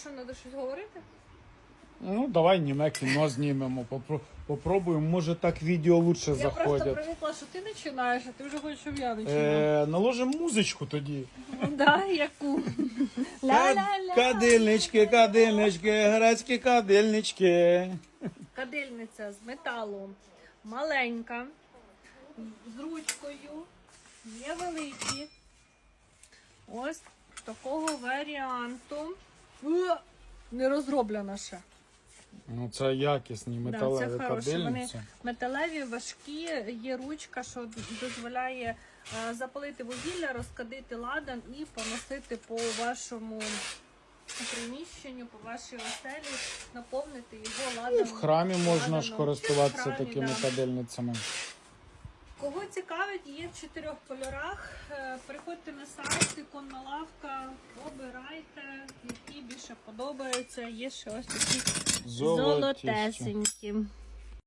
Що, треба щось говорити? Ну, давай німе кіно знімемо. Попро- Попробуємо, може так відео лучше Я просто заходять. привикла, що ти починаєш, а ти вже хочеш, щоб я починала. Е, наложимо музичку тоді. Ну, да, яку? Ля-ля-ля. Кадильнички, кадильнички, грецькі кадильнички. Кадильниця з металу маленька, з ручкою, є великі. Ось такого варіанту. Е, Не розроблена ще. Ну, це якісні Да, металеві це хороше. Вони металеві, важкі, є ручка, що дозволяє е, запалити вугілля, розкадити ладан і поносити по вашому приміщенню, по вашій оселі, наповнити його І ладаном. в храмі можна ж користуватися храмі, такими да. кадильницями. Кого цікавить, є в чотирьох кольорах. Е, Приходьте на сайт, іконна лавка, обирайте, більше подобаються. Є ще ось такі золотесенькі.